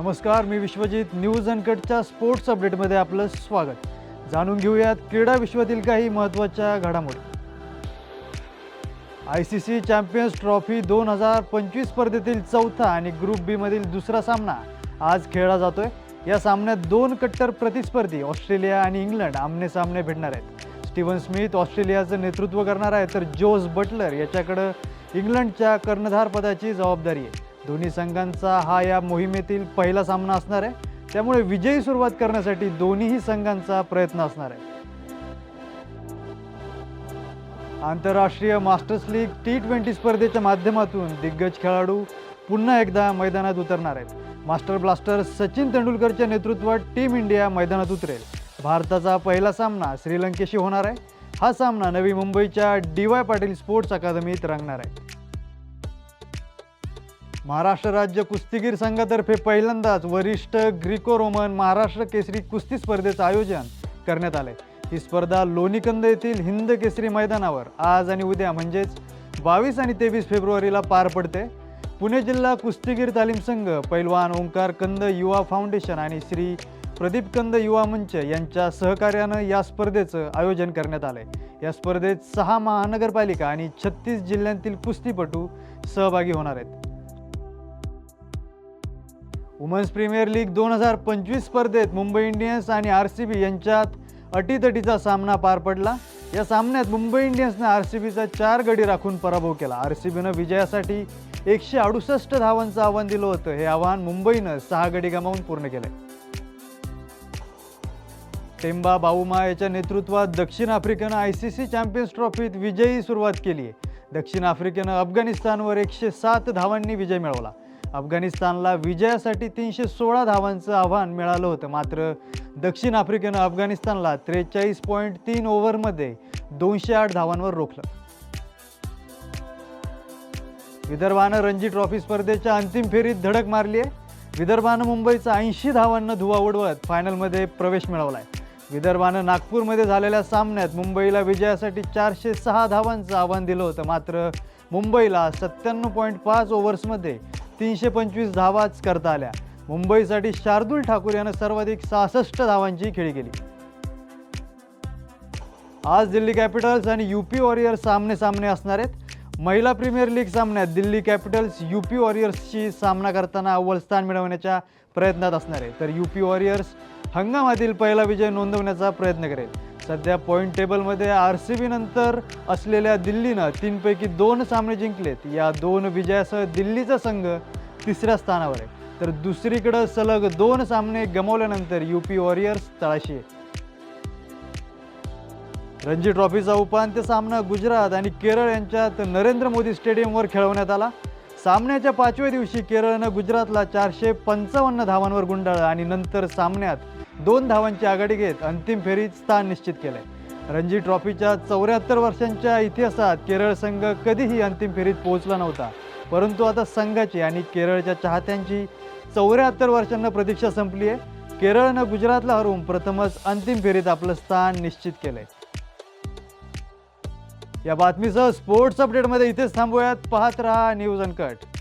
नमस्कार मी विश्वजित. न्यूज अनकटच्या स्पोर्ट्स अपडेटमध्ये आपलं स्वागत. जाणून घेऊयात क्रीडा विश्वातील काही महत्त्वाच्या घडामोडी. I C C champions trophy दोन हजार पंचवीस स्पर्धेतील चौथा आणि ग्रुप बीमधील दुसरा सामना आज खेळला जातोय. या सामन्यात दोन कट्टर प्रतिस्पर्धी ऑस्ट्रेलिया आणि इंग्लंड आमने सामने भेटणार आहेत. स्टीव्हन स्मिथ ऑस्ट्रेलियाचं नेतृत्व करणार आहे तर जोस बटलर याच्याकडं इंग्लंडच्या कर्णधारपदाची जबाबदारी आहे. दोन्ही संघांचा हा या मोहिमेतील पहिला सामना असणार आहे. त्यामुळे विजयी सुरुवात करण्यासाठी दोन्हीही संघांचा प्रयत्न असणार आहे. आंतरराष्ट्रीय मास्टर्स लीग टी ट्वेंटी स्पर्धेच्या माध्यमातून दिग्गज खेळाडू पुन्हा एकदा मैदानात उतरणार आहेत. मास्टर ब्लास्टर सचिन तेंडुलकरच्या नेतृत्वात टीम इंडिया मैदानात उतरेल. भारताचा पहिला सामना श्रीलंकेशी होणार आहे. हा सामना नवी मुंबईच्या डी वाय पाटील स्पोर्ट्स अकादमीत रंगणार आहे. महाराष्ट्र राज्य कुस्तीगीर संघातर्फे पहिल्यांदाच वरिष्ठ ग्रीको रोमन महाराष्ट्र केसरी कुस्ती स्पर्धेचं आयोजन करण्यात आलंय. ही स्पर्धा लोणीकंद येथील हिंद केसरी मैदानावर आज आणि उद्या म्हणजेच बावीस आणि तेवीस फेब्रुवारीला पार पडते. पुणे जिल्हा कुस्तीगीर तालीम संघ पैलवान ओंकार कंद युवा फाउंडेशन आणि श्री प्रदीप कंद युवा मंच यांच्या सहकार्यानं या स्पर्धेचं आयोजन करण्यात आलंय. या स्पर्धेत सहा महानगरपालिका आणि छत्तीस जिल्ह्यांतील कुस्तीपटू सहभागी होणार आहेत. वुमन्स प्रीमियर लीग दोन हजार पंचवीस स्पर्धेत मुंबई इंडियन्स आणि आर सी बी यांच्यात अटीतटीचा सामना पार पडला. या सामन्यात मुंबई इंडियन्सनं आर सी बीचा चार गडी राखून पराभव केला. आर सी बीनं विजयासाठी एकशे अडुसष्ट धावांचं आव्हान दिलं होतं. हे आव्हान मुंबईनं सहा गडी गमावून पूर्ण केलंय टेंबा बाऊमा याच्या नेतृत्वात दक्षिण आफ्रिकेनं आय सी सी चॅम्पियन्स ट्रॉफीत विजयी सुरुवात केली आहे दक्षिण आफ्रिकेनं अफगाणिस्तानवर एकशे सात धावांनी विजय मिळवला. अफगाणिस्तानला विजयासाठी तीनशे सोळा धावांचं आव्हान मिळालं होतं. मात्र दक्षिण आफ्रिकेनं अफगाणिस्तानला त्रेचाळीस पॉईंट तीन ओव्हरमध्ये दोनशे आठ धावांवर रोखलं. विदर्भानं रणजी ट्रॉफी स्पर्धेच्या अंतिम फेरीत धडक मारली आहे विदर्भानं मुंबईचा ऐंशी धावांना धुवा उडवत फायनलमध्ये प्रवेश मिळवलाय. विदर्भानं नागपूरमध्ये झालेल्या सामन्यात मुंबईला विजयासाठी चारशे सहा धावांचं आव्हान दिलं होतं. मात्र मुंबईला सत्त्याण्णव पॉईंट पाच ओव्हर्समध्ये तीनशे पंचवीस धावाच करता आल्या. मुंबईसाठी शार्दूल ठाकूर यानं सर्वाधिक सहासष्ट धावांची खेळी केली. आज दिल्ली कॅपिटल्स आणि युपी वॉरियर्स सामने सामने असणार आहेत. महिला प्रीमियर लीग सामन्यात दिल्ली कॅपिटल्स युपी वॉरियर्सशी सामना करताना अव्वल स्थान मिळवण्याच्या प्रयत्नात असणार आहे तर युपी वॉरियर्स हंगामातील पहिला विजय नोंदवण्याचा प्रयत्न करेल. सध्या पॉईंट टेबलमध्ये आर सी बी नंतर असलेल्या दिल्लीनं तीनपैकी दोन सामने जिंकलेत. या दोन विजयासह दिल्लीचा संघ तिसऱ्या स्थानावर आहे. तर दुसरीकडं सलग दोन सामने गमावल्यानंतर युपी वॉरियर्स तळाशी आहे रणजी ट्रॉफीचा उपांत्य सामना गुजरात आणि केरळ यांच्यात नरेंद्र मोदी स्टेडियमवर खेळवण्यात आला. सामन्याच्या पाचव्या दिवशी केरळनं गुजरातला चारशे पंचावन्न धावांवर गुंडाळलं आणि नंतर सामन्यात दोन धावांची आघाडी घेत अंतिम फेरीत स्थान निश्चित केलंय. रणजी ट्रॉफीच्या चौऱ्याहत्तर वर्षांच्या इतिहासात केरळ संघ कधीही अंतिम फेरीत पोहोचला नव्हता. परंतु आता संघाची आणि केरळच्या चाहत्यांची चौऱ्याहत्तर वर्षांना प्रतीक्षा संपली आहे केरळनं गुजरातला हरवून प्रथमच अंतिम फेरीत आपलं स्थान निश्चित केलंय. या बातमीसह स्पोर्ट्स अपडेटमध्ये इथेच थांबूयात. पाहत रहा न्यूज अनकट.